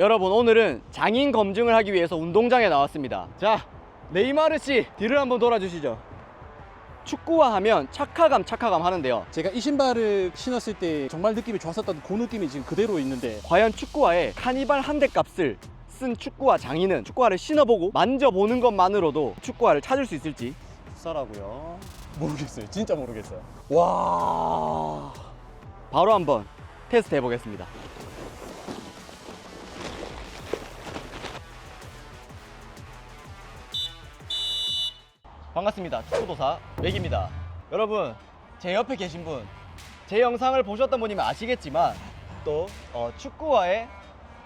여러분 오늘은 장인 검증을 하기 위해서 운동장에 나왔습니다. 자, 네이마르 씨 뒤를 한번 돌아주시죠. 축구화 하면 착화감 착화감 하는데요. 제가 이 신발을 신었을 때 정말 느낌이 좋았었던 그 느낌이 지금 그대로 있는데 과연 축구화에 카니발 한 대 값을 쓴 축구화 장인은 축구화를 신어보고 만져보는 것만으로도 축구화를 찾을 수 있을지 싸라고요? 모르겠어요. 진짜 모르겠어요. 와. 바로 한번 테스트 해보겠습니다. 반갑습니다. 축구도사 맥입니다. 여러분, 제 옆에 계신 분, 제 영상을 보셨던 분이면 아시겠지만 또 어, 축구화에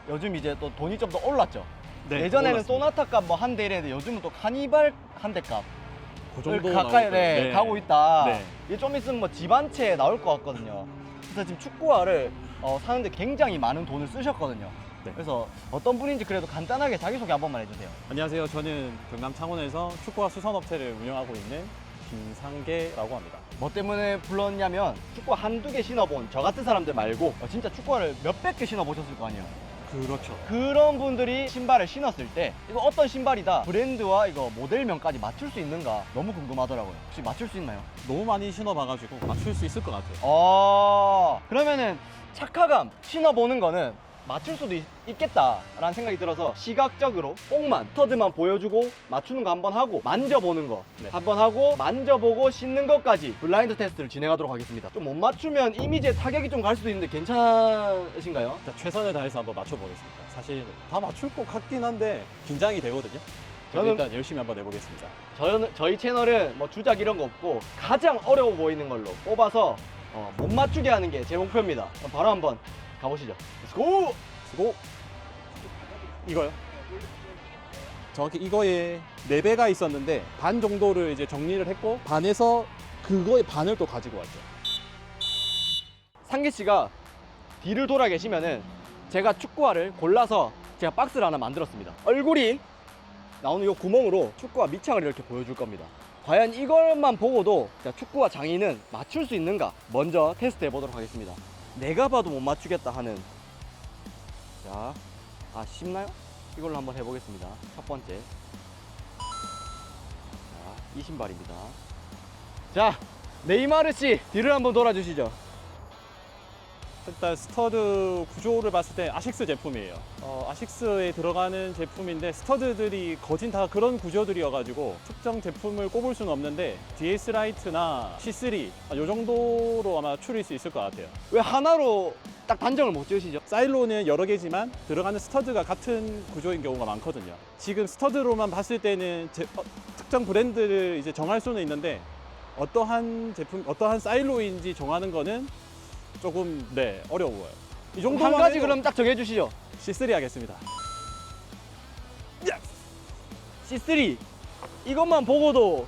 요즘 이제 또 돈이 좀 더 올랐죠. 네, 예전에는 올랐습니다. 소나타 값 뭐 한 대 이랬는데 요즘은 또 카니발 한 대 값. 그 정도 가까이 네, 네. 가고 있다. 네. 이게 좀 있으면 뭐집한채 나올 것 같거든요. 그래서 지금 축구화를 어, 사는데 굉장히 많은 돈을 쓰셨거든요. 네. 그래서 어떤 분인지 그래도 간단하게 자기소개 한 번만 해주세요. 안녕하세요. 저는 경남 창원에서 축구화 수선업체를 운영하고 있는 김상계라고 합니다. 뭐 때문에 불렀냐면 축구화 한두 개 신어본 저 같은 사람들 말고 어, 진짜 축구화를 몇백 개 신어보셨을 거 아니에요. 그렇죠. 그런 분들이 신발을 신었을 때 이거 어떤 신발이다 브랜드와 이거 모델명까지 맞출 수 있는가 너무 궁금하더라고요. 혹시 맞출 수 있나요? 너무 많이 신어봐가지고 맞출 수 있을 것 같아요. 어 그러면은 착화감 신어보는 거는 맞출 수도 있, 겠다라는 생각이 들어서 시각적으로 꼭만 스터드만 보여주고 맞추는 거 한번 하고 만져보는 거 네. 한번 하고 만져보고 신는 것까지 블라인드 테스트를 진행하도록 하겠습니다 좀 못 맞추면 이미지에 타격이 좀 갈 수도 있는데 괜찮으신가요? 일단 최선을 다해서 한번 맞춰보겠습니다. 사실 다 맞출 것 같긴 한데 긴장이 되거든요. 저는 일단 열심히 한번 해보겠습니다. 저는, 저희 채널은 뭐 주작 이런 거 없고 가장 어려워 보이는 걸로 뽑아서 어, 못 맞추게 하는 게 제 목표입니다 바로 한번 가보시죠 렛츠고! 쓰고 이거요. 정확히 이거에 네 배가 있었는데 반 정도를 이제 정리를 했고 반에서 그거의 반을 또 가지고 왔죠. 상기 씨가 뒤를 돌아 계시면은 제가 축구화를 골라서 제가 박스를 하나 만들었습니다. 얼굴이 나오는 이 구멍으로 축구화 밑창을 이렇게 보여줄 겁니다. 과연 이것만 보고도 자, 축구화 장인은 맞출 수 있는가 먼저 테스트 해보도록 하겠습니다. 내가 봐도 못 맞추겠다 하는 자, 아 쉽나요? 이걸로 한번 해보겠습니다. 첫 번째, 자, 이 신발입니다. 자, 네이마르 씨 뒤를 한번 돌아주시죠. 일단 스터드 구조를 봤을 때 아식스 제품이에요. 어, 아식스에 들어가는 제품인데 스터드들이 거진 다 그런 구조들이어가지고 특정 제품을 꼽을 수는 없는데 DS 라이트나 C3 이 정도로 아마 추릴 수 있을 것 같아요. 왜 하나로 딱 단정을 못 지으시죠? 사일로는 여러 개지만 들어가는 스터드가 같은 구조인 경우가 많거든요. 지금 스터드로만 봤을 때는 제- 어, 특정 브랜드를 이제 정할 수는 있는데 어떠한 제품, 어떠한 사일로인지 정하는 거는 조금 네 어려워요. 이한 정도만 가지 해도 그럼 딱 정해주시죠. C3 하겠습니다. C3 이것만 보고도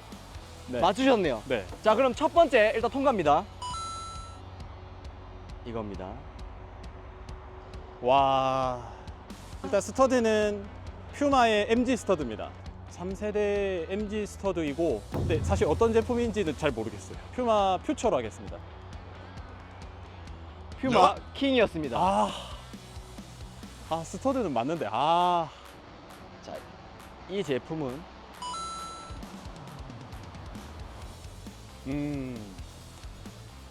네. 맞추셨네요. 네. 자 그럼 첫 번째 일단 통과입니다. 이겁니다. 와. 일단 스터드는 퓨마의 MG 스터드입니다. 3세대 MG 스터드이고 근데 사실 어떤 제품인지는 잘 모르겠어요. 퓨마 퓨처로 하겠습니다. 퓨마 야. 킹이었습니다. 아. 아, 스터드는 맞는데. 아. 자, 이 제품은 음.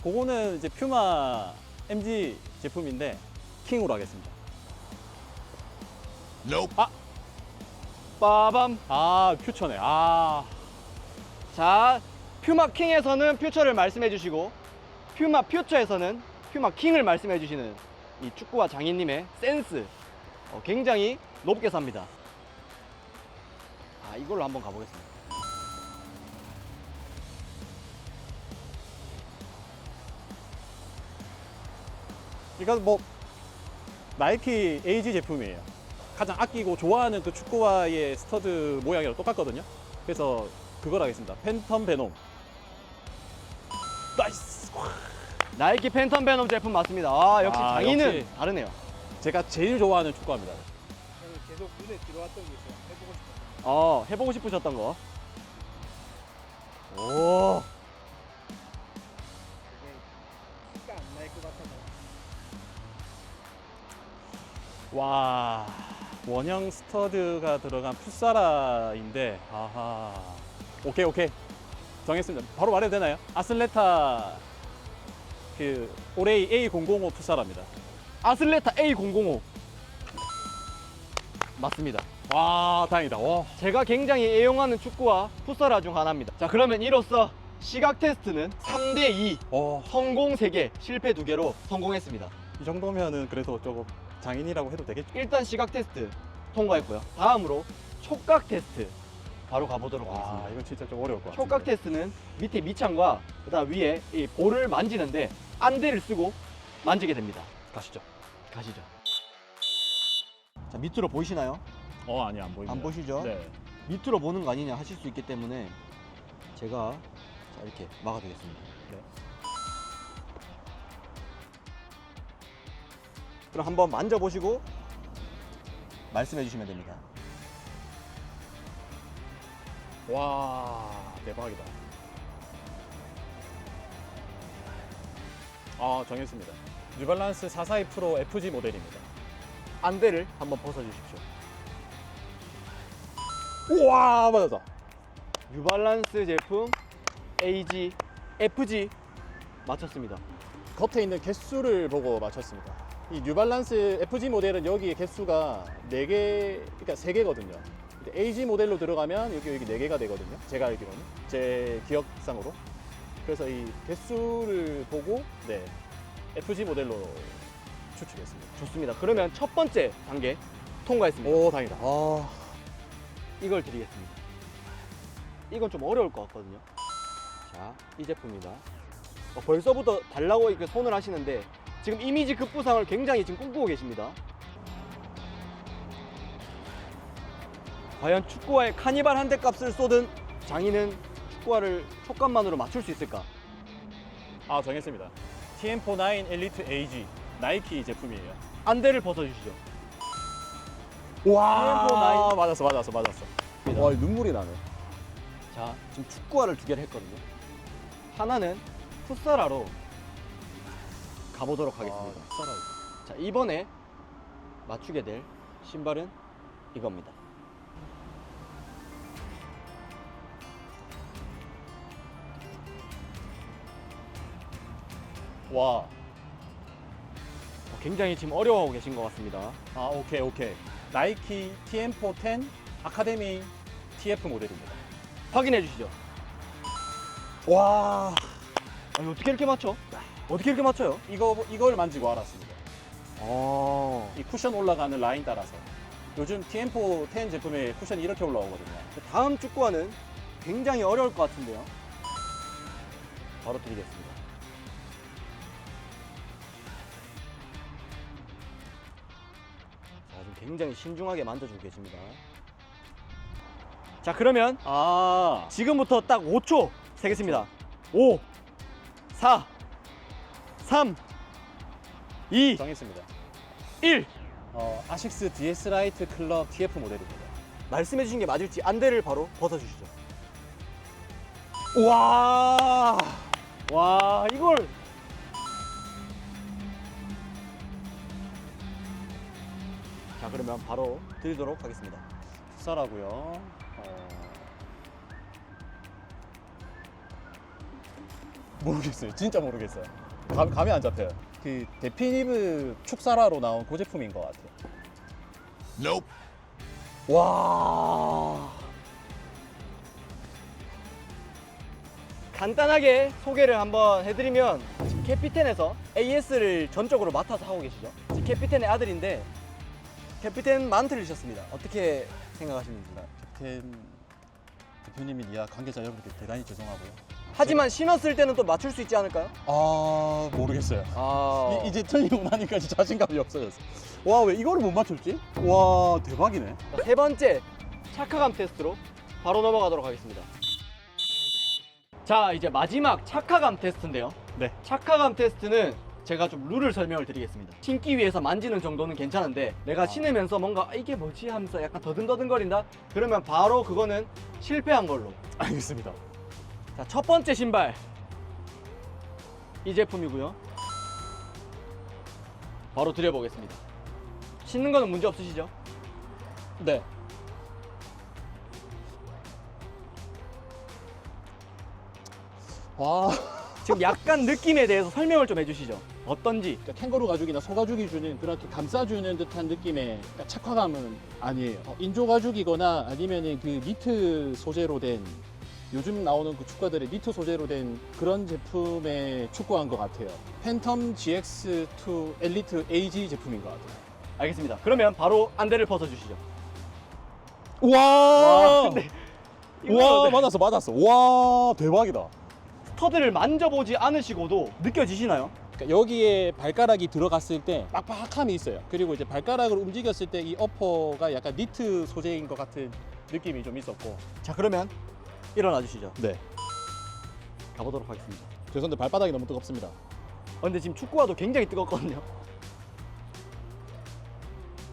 그거는 이제 퓨마 MG 제품인데 킹으로 하겠습니다. 빠밤. 아, 퓨처네. 아. 자 퓨마 킹에서는 퓨처를 말씀해 주시고 퓨마 퓨처에서는 퓨마 킹을 말씀해 주시는 이 축구와 장인님의 센스 어, 굉장히 높게 삽니다. 아 이걸로 한번 가보겠습니다. 이건 뭐 나이키 AG 제품이에요. 가장 아끼고 좋아하는 그 축구화의 스터드 모양이랑 똑같거든요. 그래서 그걸 하겠습니다. 팬텀 베놈. 나이스. 나이키 팬텀 베놈 제품 맞습니다. 아 역시 아, 장인은 역시. 다르네요. 제가 제일 좋아하는 축구화입니다. 저는 계속 눈에 들어왔던 게 있어요. 해보고 싶어요. 어 해보고 싶으셨던 거. 오. 그게 티가 안 날 것 같아서. 와 원형 스터드가 들어간 풋사라인데 아하 오케이 오케이 정했습니다 바로 말해도 되나요? 아슬레타 그 오레이 A005 풋사라입니다 아슬레타 A005 맞습니다. 와 다행이다 와 제가 굉장히 애용하는 축구와 풋사라 중 하나입니다. 자, 그러면 이로써 시각 테스트는 3대 2 어, 성공 3개, 실패 2개로 성공했습니다. 이 정도면은 그래도 조금 장인이라고 해도 되겠죠 일단 시각 테스트 통과했고요. 다음으로 촉각 테스트 바로 가보도록 와 하겠습니다. 이건 진짜 좀 어려울 것 같아요 촉각 테스트는 밑에 밑창과 그다음 위에 이 볼을 만지는데 안대를 쓰고 만지게 됩니다. 가시죠 가시죠. 자 밑으로 보이시나요? 어 아니 안 보입니다 안 보시죠? 네. 밑으로 보는 거 아니냐 하실 수 있기 때문에 제가 자 이렇게 막아두겠습니다. 네. 그럼 한번 만져보시고 말씀해 주시면 됩니다. 와 대박이다. 아 정했습니다. 뉴발란스 442 프로 FG 모델입니다. 안대를 한번 벗어주십시오. 우와 맞았다. 뉴발란스 제품 AG, FG 맞췄습니다. 겉에 있는 개수를 보고 맞췄습니다. 이 뉴발란스 FG 모델은 여기 개수가 4개, 그러니까 3개거든요. AG 모델로 들어가면 여기 여기 4개가 되거든요. 제가 알기로는 제 기억상으로. 그래서 이 개수를 보고 네 FG 모델로 추측했습니다. 좋습니다. 그러면 첫 번째 단계 통과했습니다. 오 다행이다. 아, 이걸 드리겠습니다. 이건 좀 어려울 것 같거든요. 자, 이 제품입니다. 어, 벌써부터 달라고 이렇게 손을 하시는데 지금 이미지 급부상을 굉장히 지금 꿈꾸고 계십니다. 과연 축구화에 카니발 한 대 값을 쏟은 장인은 축구화를 촉감만으로 맞출 수 있을까? 아 정했습니다. TM49 엘리트 AG 나이키 제품이에요. 안대를 벗어주시죠. 와 맞았어 맞았어 맞았어. 와 눈물이 나네. 자, 지금 축구화를 두 개를 했거든요. 하나는 풋사라로 가보도록 하겠습니다. 아, 자 이번에 맞추게 될 신발은 이겁니다. 와. 어, 굉장히 지금 어려워하고 계신 것 같습니다. 아 오케이 오케이. 나이키 TM410 아카데미 TF 모델입니다. 확인해 주시죠. 와. 아니, 어떻게 이렇게 맞춰? 어떻게 이렇게 맞춰요? 이거 이걸 만지고 알았습니다. 어. 이 쿠션 올라가는 라인 따라서. 요즘 TM410 제품에 쿠션이 이렇게 올라오거든요. 다음 축구화는 굉장히 어려울 것 같은데요. 바로 드리겠습니다. 굉장히 신중하게 만져주고 계십니다. 자, 그러면 아. 지금부터 딱 5초 세겠습니다. 5, 4, 3, 2, 정했습니다. 1. 어, 아식스 DS 라이트 클럽 TF 모델입니다. 말씀해 주신 게 맞을지 안대를 바로 벗어 주시죠. 와. 와, 이걸 그러면 바로 드리도록 하겠습니다. 풋살하고요. 어... 모르겠어요. 진짜 모르겠어요. 감, 감이 안 잡혀요. 그 데피니브 축사라로 나온 그 제품인 것 같아요. 와. 간단하게 소개를 한번 해드리면 지금 캐피텐에서 AS를 전적으로 맡아서 하고 계시죠. 지금 캐피텐의 아들인데 캐피텐만 틀리셨습니다. 어떻게 생각하시는지. 캡틴 대표님이 이야 관계자 여러분께 대단히 죄송하고요. 하지만 신었을 때는 또 맞출 수 있지 않을까요? 아 모르겠어요. 아, 이, 제 틀리고 나니까 진짜 자신감이 없어졌어. 와 왜 이거를 못 맞췄지? 와 대박이네. 자, 세 번째 착화감 테스트로 바로 넘어가도록 하겠습니다. 자, 이제 마지막 착화감 테스트인데요. 네. 착화감 테스트는 제가 좀 룰을 설명을 드리겠습니다. 신기 위해서 만지는 정도는 괜찮은데 내가 아. 신으면서 뭔가 아, 이게 뭐지 하면서 약간 더듬더듬거린다? 그러면 바로 그거는 실패한 걸로. 알겠습니다. 자, 첫 번째 신발. 이 제품이고요. 바로 드려보겠습니다. 신는 거는 문제 없으시죠? 네. 와, 지금 약간 느낌에 대해서 설명을 좀 해주시죠. 어떤지. 그러니까 캥거루 가죽이나 소 가죽이 주는 그렇게 감싸주는 듯한 느낌의 그러니까 착화감은 아니에요. 어, 인조 가죽이거나 아니면은 그 니트 소재로 된 요즘 나오는 그 축구들의 니트 소재로 된 그런 제품에 축구한 것 같아요. 팬텀 GX2 엘리트 AG 제품인 것 같아요. 알겠습니다. 그러면 바로 안대를 벗어주시죠. 우와! 와, 근데 우와, 맞았어, 맞았어. 와, 대박이다. 스터드를 만져보지 않으시고도 느껴지시나요? 그러니까 여기에 발가락이 들어갔을 때 빡빡함이 있어요. 그리고 이제 발가락을 움직였을 때 이 어퍼가 약간 니트 소재인 것 같은 느낌이 좀 있었고. 자 그러면 일어나 주시죠. 네. 가보도록 하겠습니다. 죄송한데 발바닥이 너무 뜨겁습니다. 어, 근데 지금 축구화도 굉장히 뜨겁거든요.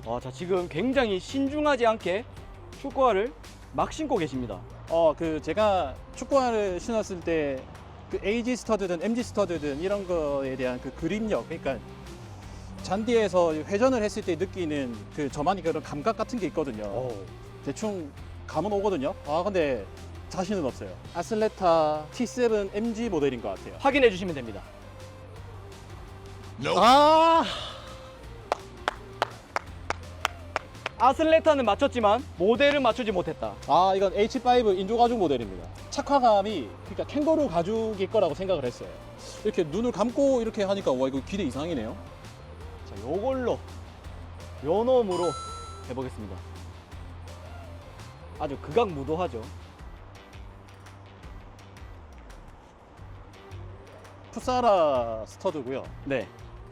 와, 자 지금 굉장히 신중하지 않게 축구화를 막 신고 계십니다. 어, 그 제가 축구화를 신었을 때 그 AG 스터드든 MG 스터드든 이런 거에 대한 그 그립력, 그러니까 잔디에서 회전을 했을 때 느끼는 그 저만의 그런 감각 같은 게 있거든요. 대충 감은 오거든요. 아, 근데 자신은 없어요. 아슬레타 T7 MG 모델인 것 같아요. 확인해 주시면 됩니다. 아, 아슬레타는 맞췄지만 모델은 맞추지 못했다. 아 이건 H5 인조 가죽 모델입니다. 착화감이 그러니까 캥거루 가죽일 거라고 생각을 했어요. 이렇게 눈을 감고 이렇게 하니까 와 이거 기대 이상이네요. 자, 요걸로 요 놈으로 해보겠습니다. 아주 극악무도하죠. 푸사라 스터드고요. 네.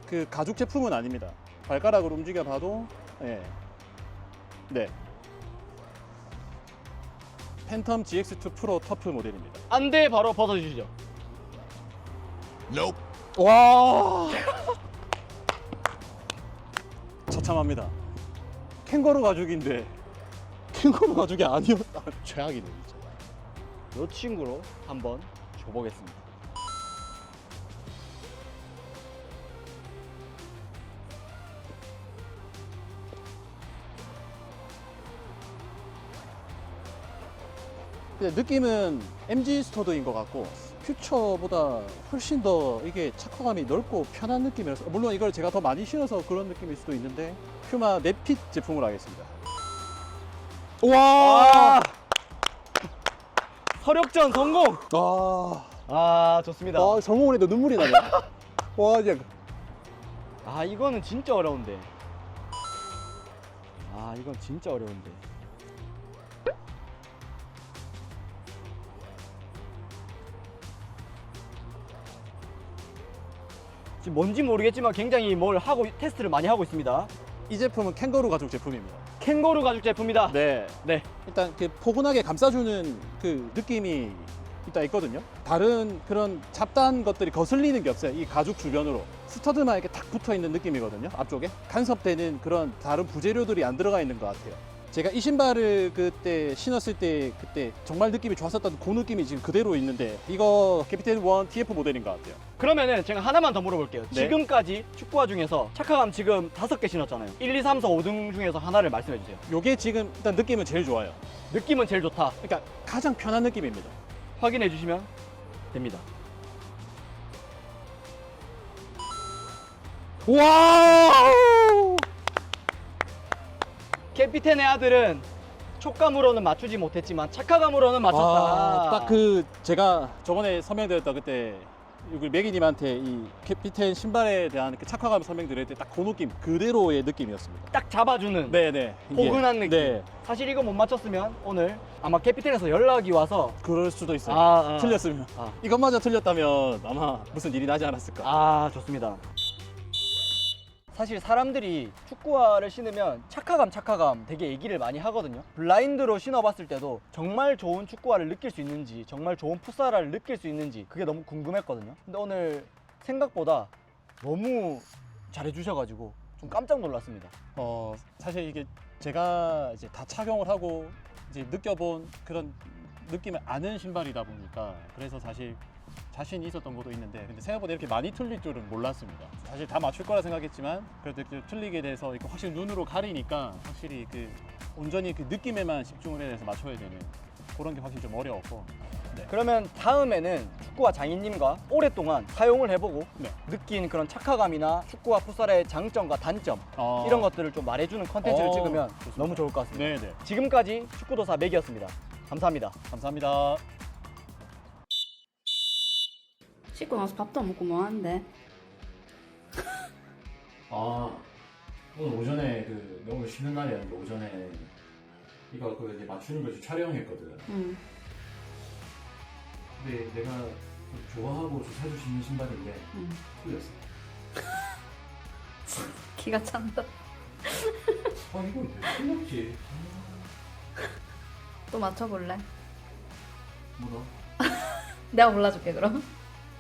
그 가죽 제품은 아닙니다. 발가락으로 움직여 봐도 예. 네. 팬텀 GX2 프로 터프 모델입니다. 안대 바로 벗어주시죠. 와 처참합니다. 캥거루 가죽인데 캥거루 가죽이 아니었다. 최악이네 진짜. 요 친구로 한번 줘보겠습니다. 근데 느낌은 MG 스터드인 것 같고 퓨처보다 훨씬 더 이게 착화감이 넓고 편한 느낌이라서 물론 이걸 제가 더 많이 신어서 그런 느낌일 수도 있는데 퓨마 네핏 제품으로 하겠습니다. 와! 서력전 성공! 아, 아, 좋습니다. 아 성공을 해도 눈물이 나네. 와, 이제 아, 이거는 진짜 어려운데. 아, 이건 진짜 어려운데. 지금 뭔지 모르겠지만 굉장히 뭘 하고 테스트를 많이 하고 있습니다. 이 제품은 캥거루 가죽 제품입니다. 캥거루 가죽 제품이다. 네. 네. 일단 그 포근하게 감싸주는 그 느낌이 있다 있거든요. 다른 그런 잡다한 것들이 거슬리는 게 없어요. 이 가죽 주변으로 스터드만 이렇게 탁 붙어 있는 느낌이거든요. 앞쪽에 간섭되는 그런 다른 부재료들이 안 들어가 있는 것 같아요. 제가 이 신발을 그때 신었을 때 그때 정말 느낌이 좋았었던 그 느낌이 지금 그대로 있는데 이거 캐피텐 1 TF 모델인 것 같아요. 그러면은 제가 하나만 더 물어볼게요. 네. 지금까지 축구화 중에서 착화감 지금 다섯 개 신었잖아요. 1, 2, 3, 4, 5등 중에서 하나를 말씀해 주세요. 요게 지금 일단 느낌은 제일 좋아요. 느낌은 제일 좋다. 그러니까 가장 편한 느낌입니다. 확인해 주시면 됩니다. 와! 캐피텐의 아들은 촉감으로는 맞추지 못했지만 착화감으로는 맞췄다. 아, 딱 그 제가 저번에 설명드렸던 그때 여기 매기님한테 이 캐피텐 신발에 대한 그 착화감 설명드릴 때 딱 그 느낌 그대로의 느낌이었습니다. 딱 잡아주는 네네. 이게- 포근한 느낌. 네. 사실 이거 못 맞췄으면 오늘 아마 캐피텐에서 연락이 와서 그럴 수도 있어요. 아, 아. 틀렸으면. 아. 이것마저 틀렸다면 아마 무슨 일이 나지 않았을까. 아 좋습니다. 사실 사람들이 축구화를 신으면 착화감 착화감 되게 얘기를 많이 하거든요. 블라인드로 신어봤을 때도 정말 좋은 축구화를 느낄 수 있는지 정말 좋은 풋사라를 느낄 수 있는지 그게 너무 궁금했거든요. 근데 오늘 생각보다 너무 잘해주셔가지고 좀 깜짝 놀랐습니다. 어, 사실 이게 제가 이제 다 착용을 하고 이제 느껴본 그런 느낌을 아는 신발이다 보니까 그래서 사실 자신이 있었던 것도 있는데 근데 생각보다 이렇게 많이 틀릴 줄은 몰랐습니다. 사실 다 맞출 거라 생각했지만 그래도 이렇게 틀리게 돼서 이렇게 확실히 눈으로 가리니까 확실히 그 온전히 그 느낌에만 집중을 해서 맞춰야 되는 그런 게 확실히 좀 어려웠고 그러면 다음에는 축구와 장인님과 오랫동안 사용을 해보고 네. 느낀 그런 착화감이나 축구와 풋살의 장점과 단점 어, 이런 것들을 좀 말해주는 컨텐츠를 어, 찍으면 좋습니다. 너무 좋을 것 같습니다. 네네 지금까지 축구도사 맥이었습니다. 감사합니다. 감사합니다. 씻고 나서 밥도 안 먹고 뭐 하는데? 아 오늘 오전에 그 오늘 쉬는 날이었는데 오전에 이거 그 이제 맞추는 걸 촬영했거든. 응. 근데 내가 좀 좋아하고 좀 사줄 수 있는 신발인데 응. 틀렸어. 기가 찬다. 아 이거 왜 틀렸지? 또 맞춰볼래? 뭐다? 내가 골라줄게 그럼.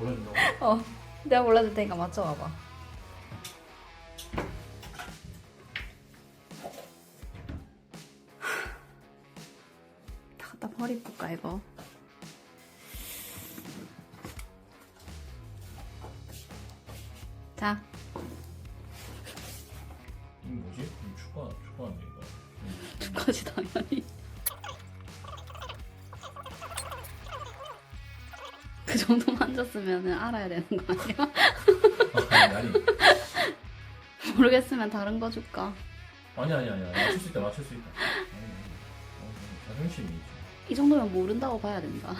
어. 내가 골라줄 테니까 맞춰봐봐. 다 갖다 버릴까 이거? 자, 이거 뭐지? 이거 축구 축구하는데 이거. 두꺼지 당연히. 만졌으면 알아야 되는 거 아니야? 아니 아니 모르겠으면 다른 거 줄까? 아니 아니 아니 아니. 맞출 수 있다 맞출 수 있다. 아니, 아니. 어, 자존심이 있지. 이 정도면 모른다고 봐야 된다.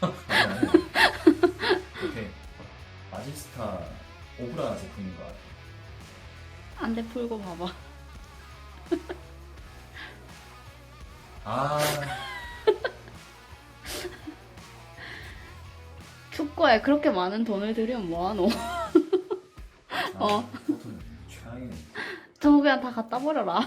아니 아니. 이렇게 마지스타 오브라 제품인 것 같아. 안대 풀고 봐봐. 아 축구에 그렇게 많은 돈을 들이면 뭐하노? 어. 아, 그것도 취향이네. 저거 그냥 다 갖다 버려라.